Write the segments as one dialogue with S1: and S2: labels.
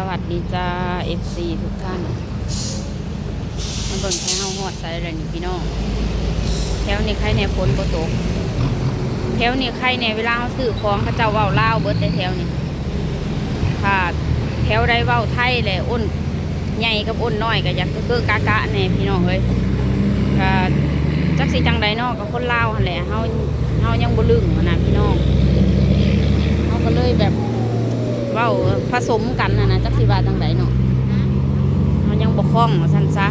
S1: สวัสดีจ้า FC ทุกท่านมาเบิ่งแค่เฮาฮอดใส่เลยนี่พี่น้องแถวนี้ใครแน่ฝนบ่ตกแถวนี้ใครแน่เวลาเฮาซื้อของเขาเจ้าเว้าล่าเบิดแต่แถวนี้ค่ะ แถวใดเว้าไทยแหละอ้นใหญ่กับอ้นน้อยก็อยากเก้อกากะแน่พี่น้องเอ้ยก็จักสิจังใดนาะกับคนลาวหั่นแหละเฮาเฮายังบ่ลึงหั้นนะพี่น้องเฮาก็เลยแบบ เว้าผสมกันนะนะจักสิว่าจังไดเนาะมันยังบกคล่องว่าซั่นซะ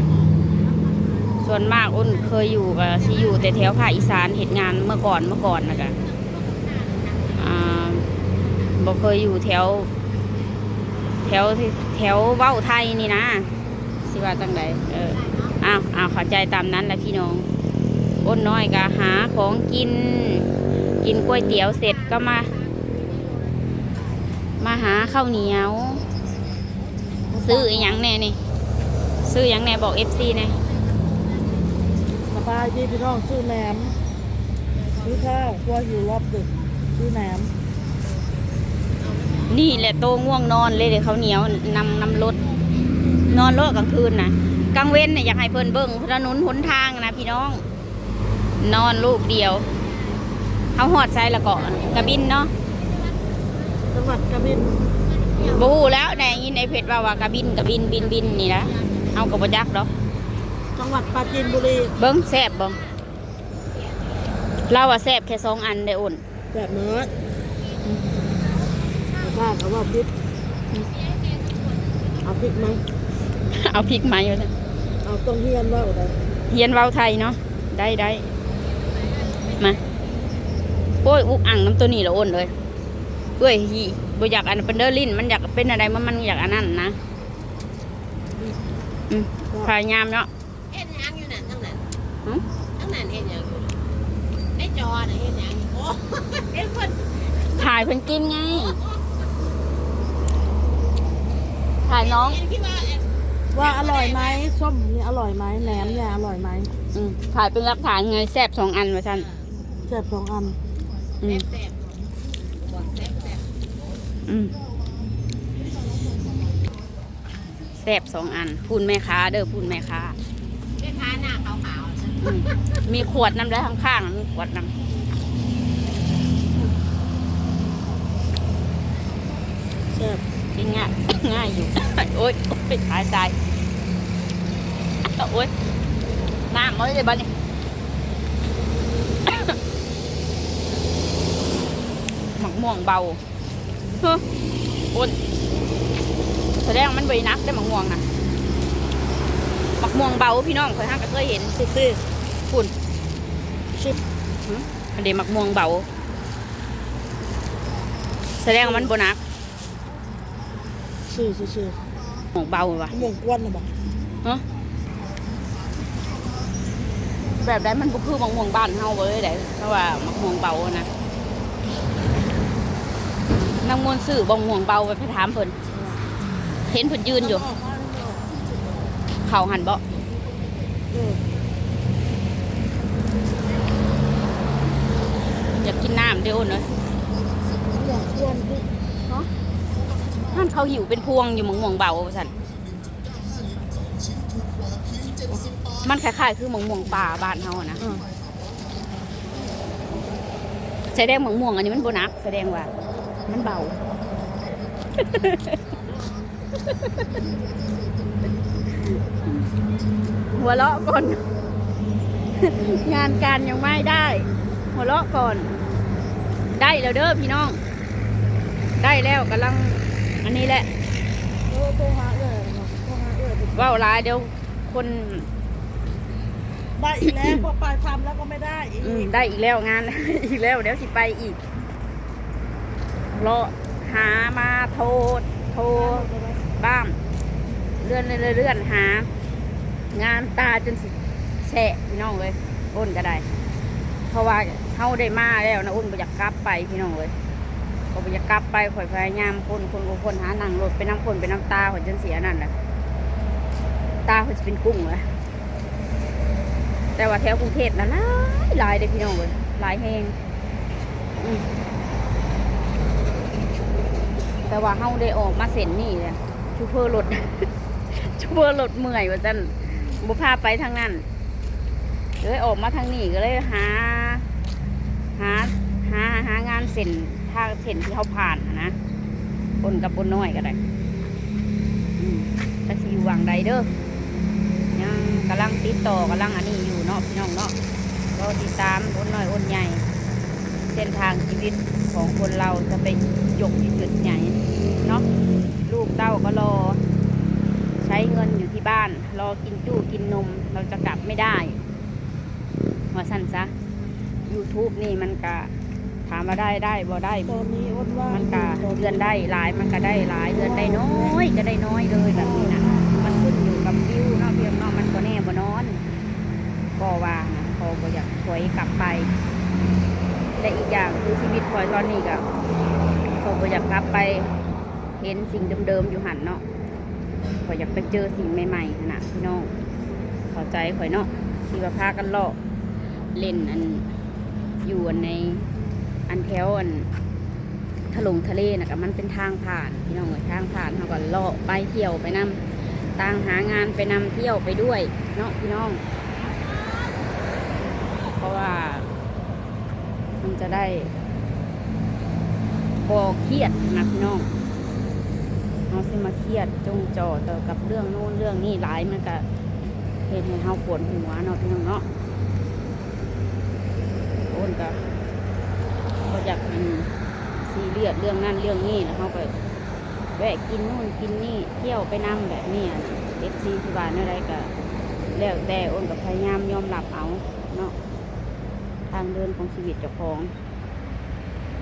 S1: ส่วนมากอ้นเคยอยู่กับสิอยู่แต่แถวภาคอีสานเหตุงานเมื่อก่อนเมื่อก่อนนะกะอ่าบ่เคยอยู่แถว แถวแถวเว้าไทยนี่นะสิว่าจังไดเอออ้าวอ้าวเข้าใจตามนั้นแหละพี่น้องอ้นน้อยก็หาของกิน กินก๋วยเตี๋ยวเสร็จก็มา หาข้าวเหนียว ซื้ออหยังแน่นี่ ซื้ออหยังแน่บอกเอฟซีแน่
S2: สบายดีพี่น้องซื้อแหนมซื้อข้าวกลัวอยู่รอบดึกซื้อแหนม
S1: นี่แหละโตง่วงนอนเลยเดี๋ยวเขาวเหนียวนำนำรถ นอนรถกลางคืนนะกลางเว้นเนี่ยอยากให้เพิ่นเบิ้งถนนหนทางนะพี่น้อง นอนลูกเดียวเขาหอดใส่ละเกาะกระบินเนาะ
S2: จังหวัดกระบิน
S1: บฮูแล้วแดยินไอเพชรว่าว่ากระบินกระบินบินบินนี่นะเอากระบจักดอก
S2: จังหวัดปราจีนบุรี
S1: เบิ้งแซบบ่เราอะแซบแค่สองอันได้อุ่น
S2: แสบเนื้อข้าวเขาว่าพริกเอาพริกไหม
S1: เอาพริกไหมอยู่นะ
S2: เอาต้องเฮียนว่าอะไเฮี
S1: ยนเว้าไทยเนาะได้ได้มาโอ้ยอุกอ่างน้ำตัวนี้ละอ้นเลย เอ้ยฮีบ่อยากอันเป็นเดอร์ลินมันอยากเป็นอะไรมันมันอยากอันนั้นนะอืมพยายามเนาะ
S3: เฮ็ดหยังอยู่นั่นทั้งนั้น
S1: หึ
S3: ทั้งนั้นเฮ็ดหยังอยู่ในจอน่ะเฮ็ดหยังอยู่โอ้เฮ็ดคน
S1: ถ่ายเพิ่นกินไง ถ่ายน้อง
S3: เฮ็ดคิดว่าเอ๊ะ
S2: ว่าอร่อยไหมส้มนี่อร่อยไหมแหนมเนี่ยอร่อยไหม
S1: อืมถ่ายเป็นหลักฐานไงแซบสองอันว่าซั่น
S2: แสบสองอัน
S1: อืม
S3: แซ่บๆบอกแซ่บ
S1: อืม แซบสองอัน พูนแม่ค้าเด้อพูนแม่ค้า
S3: ๆแม่ค้าหน้าขาวๆนั่น
S1: อืมมีขวดน้ำได้ข้างๆมีขวดน้ำ
S2: แสบ
S1: กินง่ายง่ายอยู่ โอ๊ยโอ๊ยตายตายโอ๊ยน้ำเลยบ้านี่หมักม่วงเบาเฮ้อโอ๊ยแสดงมันใบนักได้หมักม่วงนะหมักม่วงเบาพี่น้องเคยห้างก็เคยเห็นซื่อๆฝุ่น
S2: ชิบ
S1: หึอันเดหมักม่วงเบา แสดงว่ามันโบนัก
S2: ชื่อชื่อชื่อ
S1: หม่วงเบาวะ
S2: หม่วงกวนนะบอก
S1: ฮะแบบได้มันบ่คือมังม่วงบ้านเฮาเลยได้เพราะว่ามังม่วงเบาอะนะ นางมวนซื้อบังม่วงเบาไปถามเพิ่นเห็นเพิ่นยืนอยู่ เขาหันบ่
S2: เออ
S1: อยากกินน้ำเด้อโอนเลย
S2: หม่วงกวนพริก
S1: ท่านเขาหิวเป็นพวงอยู่มังม่วงเบาว่าซั่นมันคล้ายๆคือมังม่วงป่าบ้านเฮาอะนะ
S2: อ่า
S1: แสดงมังม่วงอันนี้มันบ่หนักแสดงว่า มันเบา หัวเราะก่อน งานการยังไม่ได้ หัวเราะก่อน ได้แล้วเด้อพี่น้อง ได้แล้วกำลัง อันนี้แหละ
S2: โอ้โทรหาเอ้ยเนาะโทรหาเอ้ย
S1: ว่าวหลายเดี๋ยวคน
S2: ได้อีกแล้วพอไปทำแล้วก็ไม่ได้อีก
S1: อืมได้อีกแล้วงาน อีกแล้วเดี๋ยวสิไปอีก เรอหามาโทรโทรบ้างเลื่อนเลื่อนเลื่อนหา งานตาจนสิแฉะพี่น้องเลยอ้นก็ได้ เพราะว่าเฮาได้มาแล้วนะอ้นบ่อยากกลับไปพี่น้องเลยก็บ่อยากกลับไปข่อยพยายามคนคนคนคนหานั่งรถไปน้ำคนไปน้ำตาข่อยจนเสียนั่นแหละตาข่อยจะเป็นกุ้งเลยแต่ว่าแถวกรุงเทพนะหลายหลายเลยพี่น้องเลยหลายแหงอืม แต่ว่าเฮาได้ออกมาเส้นนี่เลยชูเฟอร์รถ ชูเฟอร์รถเมื่อยว่าจันบุพาไปทางนั้นเลยออกมาทางนี้ก็เลยหา หาหาหางานเส้นทางเส้นที่เขาผ่านนะนะคนกับบนน้อยก็ได้อืมแต่สิอยู่วังใดเด้อยังกำลังติดต่อกำลังอันนี้อยู่เนาะพี่น้องเนาะเราติดตามคนน้อยคนใหญ่ เส้นทางชีวิตของคนเราจะไปยกที่จุดไหนเนาะลูกเต้าก็รอ ใช้เงินอยู่ที่บ้าน รอกินจู้กินนม เราจะกลับไม่ได้ว่าสั้นซะ YouTube นี่มันก็ถามมาได้ได้บ่ได้
S2: ตอนนี้อ้นว่า
S1: มั
S2: น
S1: ก็เดือนได้หลายมันก็ได้หลายเดือนได้น้อยก็ได้น้อยเลยแบบนี้นะมันขึ้นอยู่กับวิวเนาะเพียงเนาะมันก็แน่บ่นอน ก็ว่านะพอบ่อยากถอยกลับไป และอีกอย่างคือชีวิตคอยตอนนี้ก็พอบ่อยากกลับไปเห็นสิ่งเดิมๆอยู่หันเนาะขอยอยากไปเจอสิ่งใหม่ๆนะพี่น้องเข้าใจข่อยเนาะที่ว่าพากันเลาะเล่นอันอยู่อันในอันแถวอันถลงทะเลนะกับมันเป็นทางผ่านพี่น้องเอ้ยทางผ่านเขาก็เลาะไปเที่ยวไปนำต่างหางานไปนำเที่ยวไปด้วยเนาะพี่น้อง เพราะว่า จะได้บ่เครียดนะพี่น้องเราสิมาเครียดจงจอต่อกับเรื่องโน้นเรื่องนี้หลายมันก็เห็นให้เฮาปวดหัวเนาะพี่น้องเนาะโอนก็ก็อยากมันซีเรียสเรื่องนั่นเรื่องนี้แล้วเขาก็แวะกินนู่นกินนี่เที่ยวไปนั่งแบบนี้เอฟซีสิบานอะไรก็แล้วแต่อ้นกับพยายามยอมรับเอาเนาะ ทางเดินของชีวิตเจ้าของ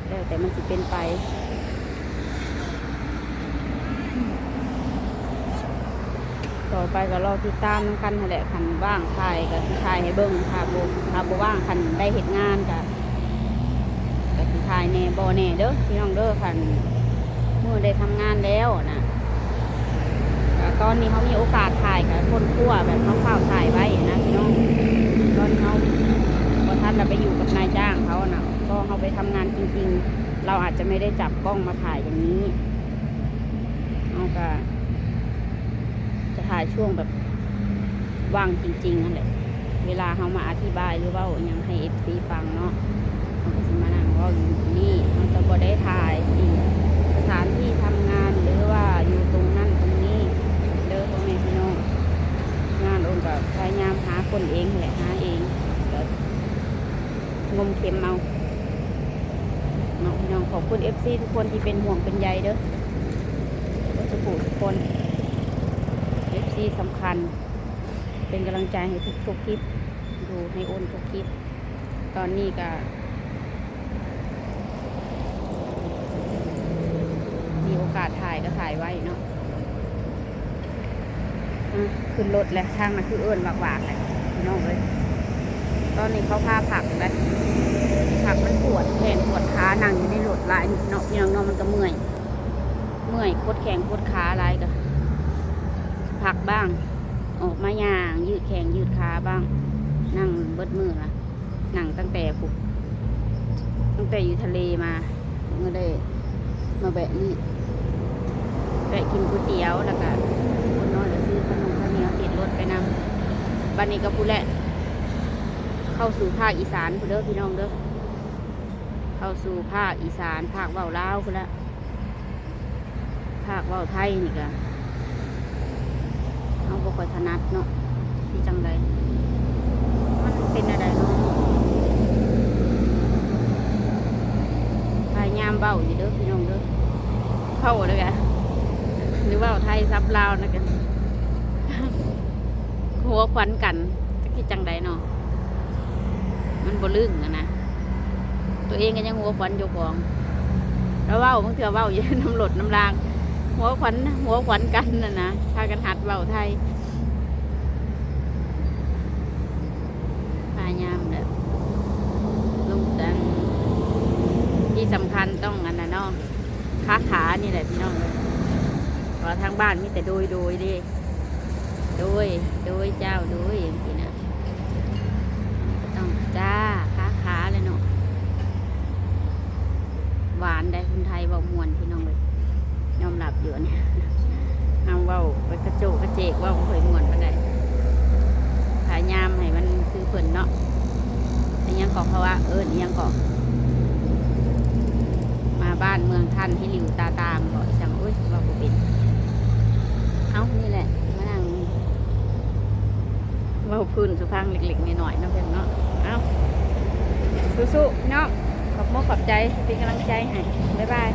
S1: แล้วแต่มันจะเป็นไปต่อไปก็รอติดตามกันแหละคันว่างถ่ายกับถ่ายให้เบิ้งถ้าโบถ้าโบว่างคันได้เหตุงานกับก็สิทายแน่บอแน่เด้อพี่น้องเด้อคันเมื่อได้ทำงานแล้วนะตอนนี้เขามีโอกาสถ่ายกับคนคั่วแบบเขาเฝ้าถ่ายไว้นะพี่น้องตอนเขา พอท่าเราไปอยู่กับนายจ้างเขานะก็เขาไปทำงานจริง ๆ เราอาจจะไม่ได้จับกล้องมาถ่ายอย่างนี้เขาก็จะถ่ายช่วงแบบว่างจริงๆนั่นแหละเวลาเขามาอธิบายหรือว่ายังให้เอฟซีฟังเนาะเขาก็สิมานั่งว่าอยู่นี่มันจะบ่ได้ถ่ายที่สถานที่ทำงานหรือว่าอยู่ตรงนั้นตรงนี้เด้อพ่อแม่พี่น้องงานองค์กับพยายามหาคนเองแหละหาเอง งมเข็มเอาเนาะพี่น้องขอบคุณเอฟซีทุกคนที่เป็นห่วงเป็นใยเด้อวัสดุทุกคนเอฟซีสำคัญ เป็นกำลังใจให้ทุกทุกคลิป ดูให้โอนทุกคลิป ตอนนี้ก็มีโอกาสถ่ายก็ถ่ายไว้เนาะอะขึ้นรถแล้วทางนั้นคือเอิญวากๆเลยน้องเลย ตอนนี้เขาพาผักเลยผักมันปวดแขนปวดขานั่งอยู่ในรถหลายเนาะพี่น้องเนาะมันก็เมื่อย เมื่อยโคตรแขนโคตรขาอะไรก็ผักบ้าง ออกมาย่าง ยืดแขนยืดขาบ้าง นั่งเบิดมือละนั่งตั้งแต่ปุกตั้งแต่อยู่ทะเลมาก็ได้มาแบะนี่แบะกินก๋วยเตี๋ยวแล้วก็คนน้อยก็ซื้อขนมข้าวเหนียวติดรถไปนำบันนี้ก็พูดแหละ เข้าสู่ภาคอีสานพูดเด้อพี่น้องเด้อเข้าสู่ภาคอีสานภาคเว้าลาวพูดละภาคเว้าไทยนี่ก็เอาบ่ค่อยถนัดเนาะที่จังใดมันเป็นอะไรเนาะพยายามเบ้าอยู่เด้อพี่น้องเด้อเข้าเลยอะหรือว่าไทยซับลาวนะกันหัวควันกันจะคิดจังใดเนาะ มันบ่ลึงอะนะ ตัวเองก็ยังหัวควันอยู่ของแล้วเว้าบางเถื่อเว้าอยู่น้ำหลดน้ำราง หัวขวัญหัวขวัญกันนะนะพากันหัดเว้าไทยพยายามแบบลูกดันที่สำคัญต้องอันนั้นเนาะขาขานี่แหละพี่น้องเลยเพราะทางบ้านมีแต่โดยโดยดิโดยโดยเจ้าโดยอย่างนี้นะก็ต้องจ้าขาขาเลยเนาะหวานได้คนไทยเบามวนพี่น้องเลย ยอมรับอยู่เนี่ย เฮา กระโจกกระเจกว่าบ่เคยม่วนปานใดพยายามให้มันคือเพิ่นเนาะอันยังก็เพราะว่า เอิ้นอิหยังก็มาบ้านเมืองท่านให้หลิวตาตามบ่จังอุ้ยว่าบุเป็นเอ้านี่แหละมานั่งเว้าพื้นสุพังเล็กๆน้อยๆนะเพื่อนเนาะเอ้าสู้ๆเนาะขอบมกขอบใจเป็นกำลังใจให้บ๊ายบาย